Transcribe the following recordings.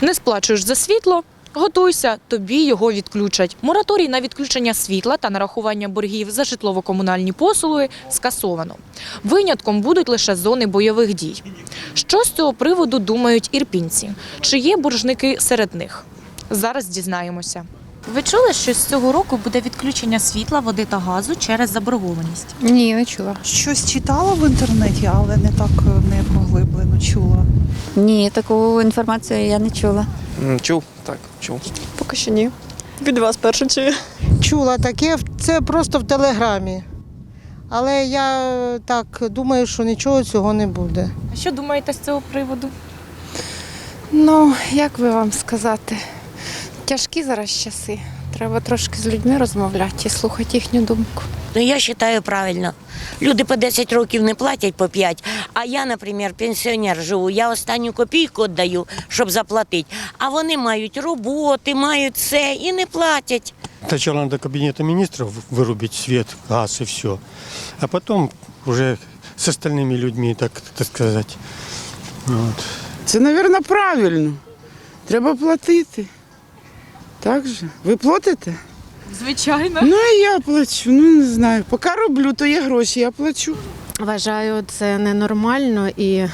Не сплачуєш за світло. Готуйся, тобі його відключать. Мораторій на відключення світла та нарахування боргів за житлово-комунальні послуги скасовано. Винятком будуть лише зони бойових дій. Що з цього приводу думають ірпінці? Чи є боржники серед них? Зараз дізнаємося. Ви чули, що з цього року буде відключення світла, води та газу через заборгованість? Ні, не чула. Щось читала в інтернеті, але не так не чула. Ні, таку інформацію я не чула. Чув, так, чув. Поки що ні. Від вас перше чи Чула таке, це просто в телеграмі. Але я е, так думаю, що нічого цього не буде. А що думаєте з цього приводу? ну як би вам сказати, тяжкі зараз часи. Треба трошки з людьми розмовляти і слухати їхню думку. Ну, я вважаю правильно. Люди по 10 років не платять по 5, а я, наприклад, пенсіонер живу, я останню копійку віддаю, щоб заплатити. А вони мають роботи, мають все і не платять. Сначала надо кабинета министров вырубить свет, газ и все. А потом уже с остальными людьми, так, так сказать. Вот. Це, мабуть, правильно. Треба платити. Так же? Ви платите? Звичайно. Ну, і я плачу. Ну, не знаю. Поки роблю, то є гроші, я плачу. Вважаю, це ненормально і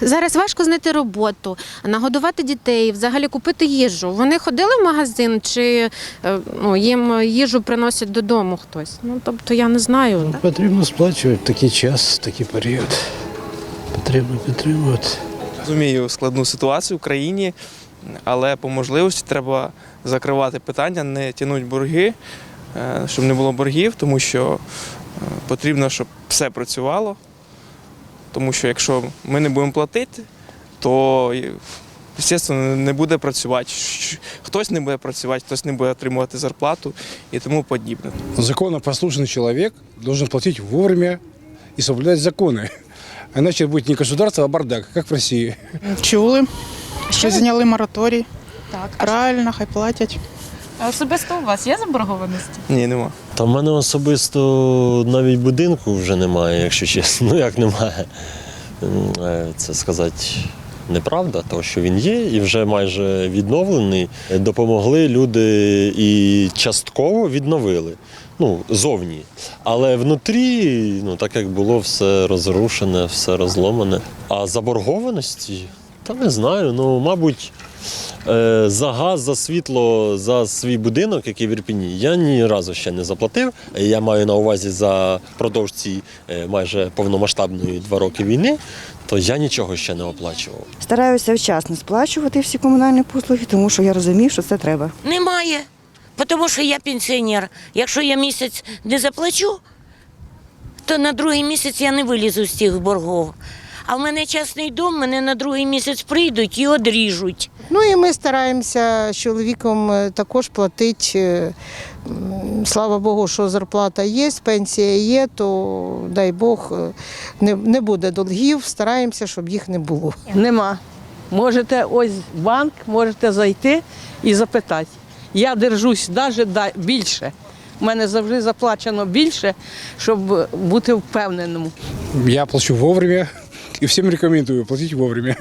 зараз важко знайти роботу, нагодувати дітей, взагалі купити їжу. Вони ходили в магазин чи е, ну, їм їжу приносять додому хтось. Ну тобто я не знаю. Потрібно сплачувати такий час, такий період. Потрібно підтримувати. Розумію складну ситуацію в країні, але по можливості треба закривати питання, не тягнути борги, е, щоб не було боргів, тому що е, потрібно, щоб все працювало. Тому що якщо ми не будемо платити, то, звісно, не буде працювати. Хтось не буде працювати, хтось не буде отримувати зарплату і тому подібне. Законопослушный человек должен платить вовремя и соблюдать законы. Иначе будет не государство, а бардак, как в России. Чули, що зняли мораторій. Так. Правильно, хай платять. А особисто у вас є заборгованості? Ні, нема. Та в мене особисто навіть будинку вже немає, якщо чесно. Ну як немає. Е, Це сказати неправда, того, що він є і вже майже відновлений. Допомогли люди і частково відновили. Ну, зовні. Але внутрі, ну так як було все розрушене, все розломане. А заборгованості, та не знаю. Ну, мабуть, За газ, за світло, за свій будинок, який в Ірпіні, я ні разу ще не заплатив. Е, Я маю на увазі за продовж цієї е, майже повномасштабної два роки війни, то я нічого ще не оплачував. Стараюся вчасно сплачувати всі комунальні послуги, тому що я розумію, що це треба. Немає. Тому що я пенсіонер. Якщо я місяць не заплачу, то на другий місяць я не вилізу з цих боргов. А в мене частний дом, мене на другий місяць прийдуть і одріжуть. Ну і ми стараємося з чоловіком е, також платити. е, Слава Богу, що зарплата є, пенсія є, то дай Бог е, не, не буде долгів. Стараємося, щоб їх не було. Нема. Можете ось в банк, можете зайти і запитати. Я держусь навіть більше. У мене завжди заплачено більше, щоб бути впевненим. Я плачу вовремя и всем рекомендую платить вовремя.